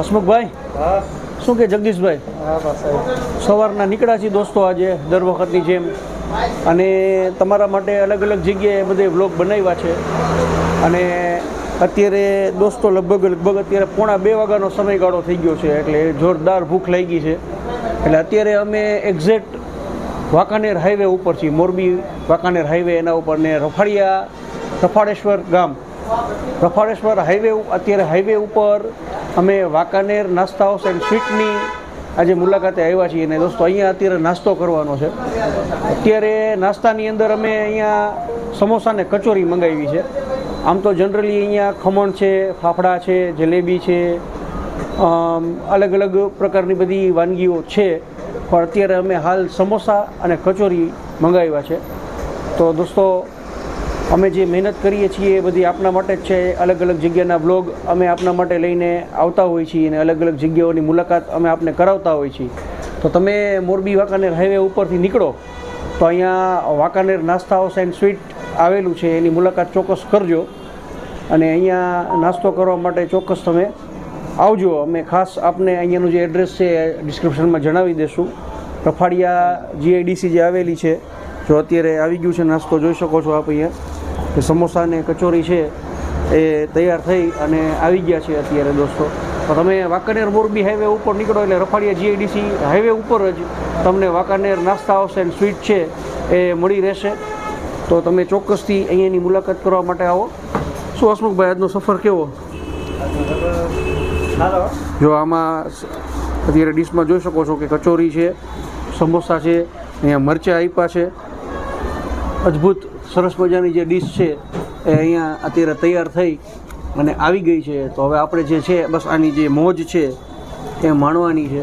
હસમુખભાઈ? શું કે જગદીશભાઈ? સવારના નીકળ્યા છીએ દોસ્તો આજે દર વખતની જેમ. અને તમારા માટે અલગ અલગ જગ્યાએ બધે વ્લોગ બનાવ્યા છે. અને અત્યારે દોસ્તો લગભગ લગભગ અત્યારે પોણા બે વાગ્યાનો સમયગાળો થઈ ગયો છે એટલે જોરદાર ભૂખ લાગી છે. એટલે અત્યારે અમે એક્ઝેક્ટ વાંકાનેર હાઈવે ઉપર છીએ મોરબી વાંકાનેર હાઈવે એના ઉપર ને રફાડિયા રફાળેશ્વર ગામ. રફાળેશ્વર હાઈવે અત્યારે હાઈવે ઉપર અમે વાંકાનેર નાસ્તા હાઉસ એન્ડ સ્વીટની આજે મુલાકાતે આવ્યા છીએ અને દોસ્તો, અહીંયા અત્યારે નાસ્તો કરવાનો છે. અત્યારે નાસ્તાની અંદર અમે અહીંયા સમોસા ને કચોરી મંગાવી છે. આમ તો જનરલી અહીંયા ખમણ છે, ફાફડા છે, જલેબી છે અલગ અલગ પ્રકારની બધી વાનગીઓ છે. પણ અત્યારે અમે હાલ સમોસા અને કચોરી મંગાવ્યા છે. તો દોસ્તો અમે જે મહેનત કરીએ છીએ એ બધી આપના માટે જ છે. અલગ અલગ જગ્યાના બ્લોગ અમે આપના માટે લઈને આવતા હોઈએ છીએ અને અલગ અલગ જગ્યાઓની મુલાકાત અમે આપને કરાવતા હોઈએ છીએ. તો તમે મોરબી વાંકાનેર હાઈવે ઉપરથી નીકળો, તો અહીંયા વાંકાનેર નાસ્તા હાઉસ એન્ડ સ્વીટ આવેલું છે. એની મુલાકાત ચોક્કસ કરજો અને અહીંયા નાસ્તો કરવા માટે ચોક્કસ તમે આવજો. અમે ખાસ આપને અહીંયાનું જે એડ્રેસ છે ડિસ્ક્રિપ્શનમાં જણાવી દઈશું રફાડિયા જીઆઈડીસી જે આવેલી છે, જો અત્યારે આવી ગયું છે નાસ્તો, જોઈ શકો છો આપ અહીંયા. કે સમોસા ને કચોરી છે એ તૈયાર થઈ અને આવી ગયા છે અત્યારે દોસ્તો. તો તમે વાંકાનેર મોરબી હાઈવે ઉપર નીકળો એટલે રફાળિયા જીઆઈડીસી હાઈવે ઉપર જ તમને વાંકાનેર નાસ્તા આવશે અને સ્વીટ છે એ મળી રહેશે. તો તમે ચોક્કસથી અહીંયાની મુલાકાત કરવા માટે આવો. શું હસમુખભાઈ, આજનો સફર કેવો? જો આમાં અત્યારે ડીશમાં જોઈ શકો છો કે કચોરી છે, સમોસા છે, અહીંયા મરચાં આપ્યા છે. અદ્ભુત સરસ મજાની જે ડીશ છે એ અહીંયા અત્યારે તૈયાર થઈ અને આવી ગઈ છે. તો હવે આપણે જે છે, બસ આની જે મોજ છે એ માણવાની છે.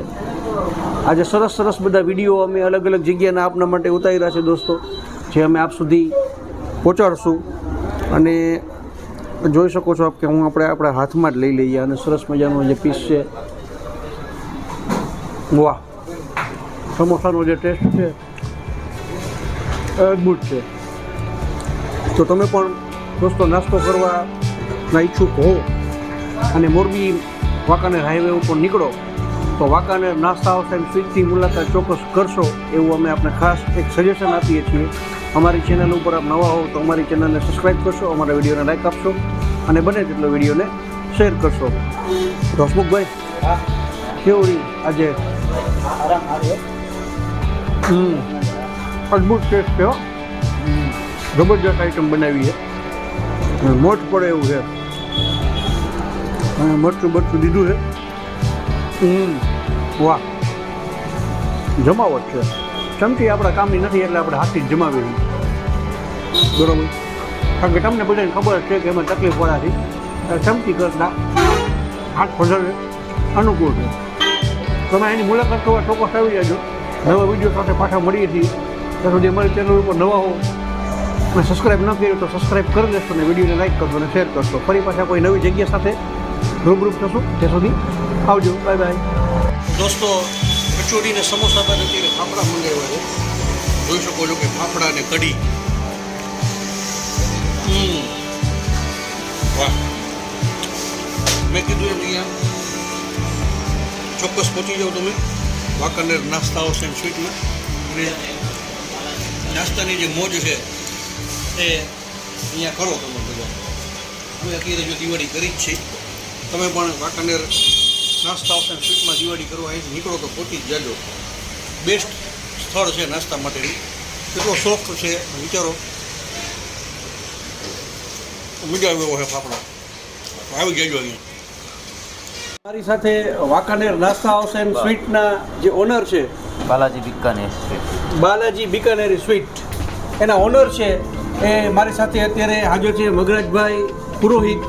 આજે સરસ સરસ બધા વીડિયો અમે અલગ અલગ જગ્યાના આપના માટે ઉતાર્યા છે દોસ્તો, જે અમે આપ સુધી પહોંચાડશું. અને જોઈ શકો છો આપ કે હું આપણે આપણા હાથમાં જ લઈ લઈએ અને સરસ મજાનો જે પીસ છે, વાહ, સમોસાનો જે ટેસ્ટ છે, અદભુત છે. તો તમે પણ દોસ્તો, નાસ્તો કરવાના ઈચ્છુક હો અને મોરબી વાંકાનેર હાઈવે ઉપર નીકળો, તો વાંકાનેર નાસ્તા હાઉસ એન્ડ સ્વીટની મુલાકાત ચોક્કસ કરશો એવું અમે આપણે ખાસ એક સજેશન આપીએ છીએ. અમારી ચેનલ ઉપર આપ નવા હોવ તો અમારી ચેનલને સબસ્ક્રાઈબ કરશો, અમારા વિડીયોને લાઈક આપશો અને બને તેટલો વિડીયોને શેર કરશો. હસમુખભાઈ હા કેવું આજે? હમ, અદ્ભુત ટેસ્ટ હો. જબરજસ્ત આઈટમ બનાવી છે. મોટ પડે એવું છે. અને મરચું બરચું દીધું છે. વાહ. જમાવટ છે. ચમચી આપણા કામની નથી એટલે આપણે હાથથી જ જમાવી બરોબર. કારણ કે તમને બધાને ખબર છે કે એમાં તકલીફ એટલે ચમચી કરતા હાથ પધરે અનુકૂળ છે. તમે એની મુલાકાત કરવા ચોક્કસ આવી જાજો. નવા વીડિયો સાથે પાછા મળીએ છીએ. ત્યાં સુધી અમારી ચેનલ ઉપર નવા હો. અને સબસ્ક્રાઈબ ન કર્યું તો સબસ્ક્રાઈબ કરી દેશો અને વિડીયોને લાઈક કરજો અને શેર કરશો. ફરી પાછા કોઈ નવી જગ્યા સાથે રૂબરૂ થશું. ત્યાં સુધી આવજો. બાય બાય દોસ્તો, કચોરી ને સમોસા બાદ અત્યારે ફાફડા મંગાવ્યા છે. જોઈ શકો છો કે ફાફડા ને કઢી. હમ. વાહ. મેં કીધું એમ અહીંયા. ચોક્કસ પહોંચી જાઓ તમે. વાંકાનેર નાસ્તા હાઉસ એન્ડ સ્વીટમાં અને નાસ્તાની જે મોજ છે એ અહીંયા કરો તમે બધા. અમે અત્યારે જો દિવાળી કરી જ છે. તમે પણ વાંકાનેર નાસ્તા આવશે એન્ડ સ્વીટમાં દિવાળી કરવા અહીંથી નીકળો તો પહોંચી જ જાજો. બેસ્ટ સ્થળ છે નાસ્તા માટેનું. કેટલો શોખ છે વિચારો. મજા આવ્યો એવો છે ફાફડા. આવી જજો અહીંયા. મારી સાથે વાંકાનેર નાસ્તા હાઉસ એન્ડ સ્વીટના જે ઓનર છે બાલાજી બિકાનેર બાલાજી બિકાનેરી સ્વીટ. એના ઓનર છે એ મારી સાથે અત્યારે હાજર છે મગરાજભાઈ પુરોહિત.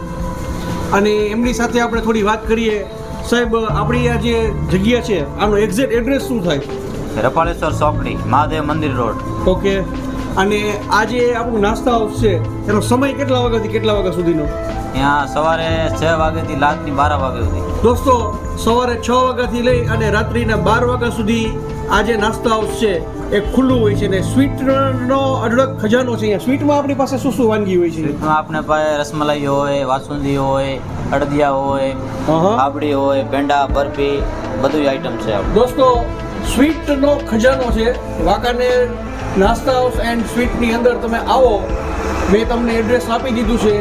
અને એમની સાથે આપણે થોડી વાત કરીએ. સાહેબ આપણી આ જે જગ્યા છે આનો એક્ઝેક્ટ એડ્રેસ શું થાય? રપાળેશ્વર ચોકડી મહાદેવ મંદિર રોડ. ઓકે અને આ જે આપણું નાસ્તા હાઉસ છે એનો સમય કેટલા વાગ્યાથી કેટલા વાગ્યા સુધીનો? ત્યાં સવારે છ વાગ્યાથી રાતની બાર વાગ્યા સુધી. દોસ્તો સવારે છ વાગ્યાથી લઈ અને રાત્રિના બાર વાગ્યા સુધી આ જે નાસ્તા હાઉસ છે એ ખુલ્લું હોય છે ને સ્વીટનો અઢળક ખજાનો છે અહીંયા. સ્વીટમાં આપણી પાસે શું શું વાનગી હોય છે? સ્વીટમાં આપણે પાસે રસમલાઈ હોય વાસુંદી હોય અડદિયા હોય. પાપડી હોય પેંડા બરફી બધું આઈટમ છે દોસ્તો સ્વીટનો ખજાનો છે. વાંકાનેર નાસ્તા હાઉસ એન્ડ સ્વીટની અંદર તમે આવો. મેં તમને એડ્રેસ આપી દીધું છે.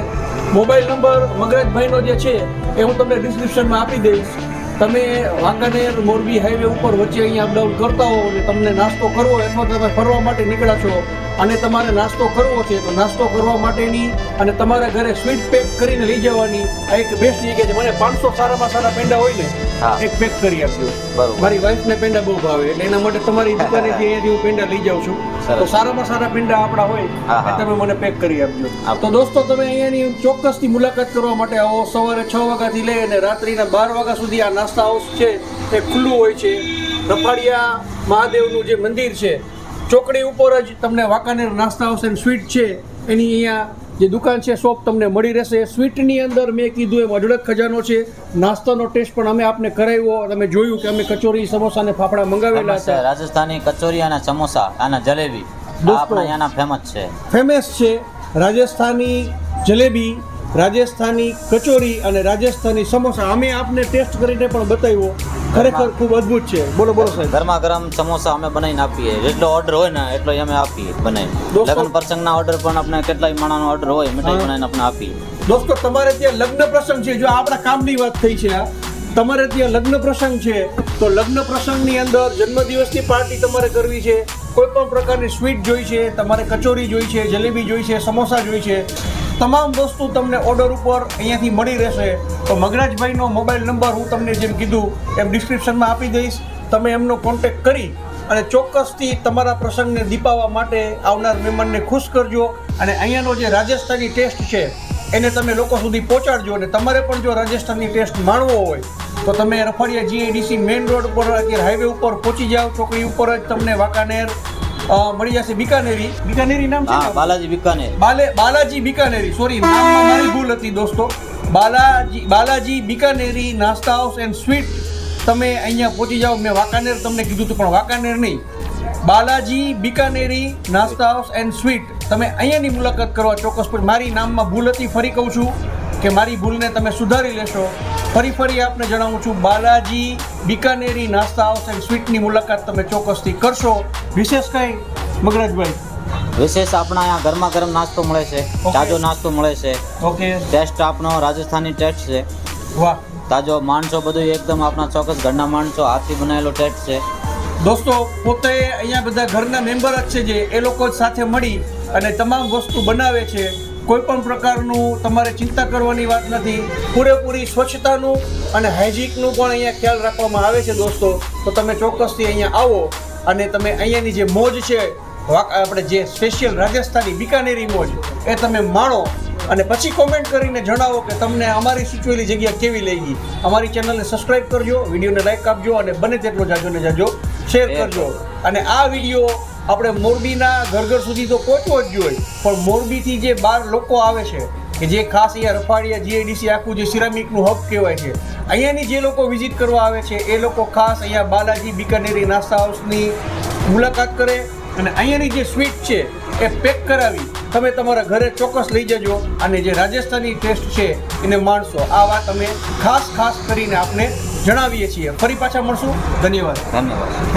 મોબાઈલ નંબર મગરાજભાઈનો જે છે એ હું તમને ડિસ્ક્રિપ્શનમાં આપી દઈશ. તમે વાંકાનેર મોરબી હાઈવે ઉપર વચ્ચે અહીંયા અપડાઉન કરતા હો અને તમને નાસ્તો કરવો અથવા તમે ફરવા માટે નીકળ્યા છો અને તમારે નાસ્તો કરવો છે તો નાસ્તો કરવા માટેની અને તમારા ઘરે સ્વીટ પેક કરીને લઈ જવાની આ એક બેસ્ટ જગ્યા છે મને પાંચસો સારામાં સારા પેંડા હોય ને. એક પેક કરી આપજો મારી વાઈફને પેંડા બહુ ભાવે એટલે એના માટે તમારી દુકાનેથી અહીંયાથી હું પેંડા લઈ જાઉં છું. તો સારામાં સારા પેંડા આપણા હોય એ તમે મને પેક કરી આપજો. આપો. તો દોસ્તો તમે અહીંયાની ચોક્કસથી મુલાકાત કરવા માટે આવો. સવારે છ વાગ્યાથી લઈ અને રાત્રિના બાર વાગ્યા સુધી આ નાસ્તા હાઉસ છે એ ખુલ્લું હોય છે. રફાડિયા મહાદેવનું જે મંદિર છે ચોકડી ઉપર જ તમને વાંકાનેર નાસ્તા હાઉસ એન્ડ સ્વીટ છે. એની અહીંયા જે દુકાન છે શોપ તમને મળી રહેશે. સ્વીટની અંદર મેં કીધું એમ અઢળક ખજાનો છે. નાસ્તાનો ટેસ્ટ પણ અમે આપને કરાવ્યો તમે જોયું કે અમે કચોરી સમોસા અને ફાફડા મંગાવેલા છે રાજસ્થાની કચોરી અને સમોસા અને જલેબી. આપણા અહીંયાના ફેમસ છે. ફેમસ છે રાજસ્થાની જલેબી. રાજસ્થાની કચોરી અને રાજસ્થાની સમોસા અમે આપને ટેસ્ટ કરીને પણ બતાવ્યો. ખરેખર ખૂબ અદ્ભુત છે. બોલો બોલો સાહેબ. ગરમા ગરમ સમોસા અમે બનાવીને આપીએ. જેટલો ઓર્ડર હોય ને એટલો અમે આપીએ બનાવી લગ્ન પ્રસંગના ઓર્ડર પણ આપણે કેટલાય માણાનો ઓર્ડર હોય મીઠાઈ બનાવીને આપણે આપીએ. દોસ્તો તમારે ત્યાં લગ્ન પ્રસંગ છે. જો આપણા કામની વાત થઈ છે તમારે ત્યાં લગ્ન પ્રસંગ છે તો લગ્ન પ્રસંગની અંદર જન્મદિવસની પાર્ટી તમારે કરવી છે. કોઈ પણ પ્રકારની સ્વીટ જોઈ છે તમારે કચોરી જોઈ છે જલેબી જોઈ છે સમોસા જોઈ છે. તમામ વસ્તુ તમને ઓર્ડર ઉપર અહીંયાથી મળી રહેશે. તો મગરાજભાઈનો મોબાઈલ નંબર હું તમને જેમ કીધું એમ ડિસ્ક્રિપ્શનમાં આપી દઈશ. તમે એમનો કોન્ટેક્ટ કરી અને ચોક્કસથી તમારા પ્રસંગને દીપાવવા માટે આવનાર મહેમાનને ખુશ કરજો. અને અહીંયાનો જે રાજસ્થાની ટેસ્ટ છે, એને તમે લોકો સુધી પહોંચાડજો. અને તમારે પણ જો રાજસ્થાનની ટેસ્ટ માણવો હોય, તો તમે રફાડિયા જીઆઈડીસી મેઇન રોડ પર અત્યારે હાઈવે ઉપર પહોંચી જાઓ. ચોકડી ઉપર જ તમને વાંકાનેર મળી જશે બિકાનેરી. બિકાનેરી નામ છે બાલાજી બિકાનેર. બાલે બાલાજી બિકાનેરી. સોરી નામમાં મારી ભૂલ હતી દોસ્તો. બાલાજી બાલાજી બિકાનેરી નાસ્તા હાઉસ એન્ડ સ્વીટ તમે અહીંયા પહોંચી જાઓ. મેં વાંકાનેર તમને કીધું હતું પણ વાંકાનેર નહીં. બાલાજી બિકાનેરી નાસ્તા હાઉસ એન્ડ સ્વીટ તમે અહીંયાની મુલાકાત કરવા ચોક્કસ પણ મારી નામમાં ભૂલ હતી ફરી કહું છું. કે મારી ભૂલને તમે સુધારી લેશો. ફરી ફરી આપને જણાવું છું બાલાજી બિકાનેરી નાસ્તા હાઉસ એન્ડ સ્વીટની મુલાકાત તમે ચોક્કસથી કરશો. વિશેષ કંઈ? મગરાજભાઈ. વિશેષ આપણા અહીંયા ગરમા ગરમ નાસ્તો મળે છે તાજો નાસ્તો મળે છે. ઓકે ટેસ્ટ આપણો રાજસ્થાની ટેસ્ટ છે. વાહ. તાજો માણસો બધું એકદમ આપણા ચોક્કસ ઘરના માણસો હાથથી બનાવેલો ટેસ્ટ છે. દોસ્તો પોતે અહીંયા બધા ઘરના મેમ્બર જ છે જે એ લોકો સાથે મળી અને તમામ વસ્તુ બનાવે છે. કોઈ પણ પ્રકારનું તમારે ચિંતા કરવાની વાત નથી. પૂરેપૂરી સ્વચ્છતાનું અને હાઇજીકનું પણ અહીંયા ખ્યાલ રાખવામાં આવે છે દોસ્તો. તો તમે ચોક્કસથી અહીંયા આવો અને તમે અહીંયાની જે મોજ છે આપણે જે સ્પેશિયલ રાજસ્થાની બિકાનેરી મોજ એ તમે માણો. અને પછી કોમેન્ટ કરીને જણાવો કે તમને અમારી સૂચવેલી જગ્યા કેવી લાગી. અમારી ચેનલને સબસ્ક્રાઇબ કરજો વિડીયોને લાઇક આપજો અને બને તેટલો જાજો ને જાજો શેર કરજો. અને આ વીડિયો આપણે મોરબીના ઘર ઘર સુધી તો પહોંચવો જ જોઈએ. પણ મોરબીથી જે બાર લોકો આવે છે, કે જે ખાસ અહીંયા રફાડિયા જીઆઈડીસી આખું જે સિરામિકનું હબ કહેવાય છે, અહીંયાની જે લોકો વિઝિટ કરવા આવે છે, એ લોકો ખાસ અહીંયા બાલાજી બિકાનેરી નાસ્તા હાઉસની મુલાકાત કરે અને અહીંયાની જે સ્વીટ છે, એ પેક કરાવી તમે તમારા ઘરે ચોક્કસ લઈ જજો અને જે રાજસ્થાની ટેસ્ટ છે, એને માણશો આ વાત અમે ખાસ ખાસ કરીને આપને જણાવીએ છીએ. ફરી પાછા મળશું. ધન્યવાદ. ધન્યવાદ.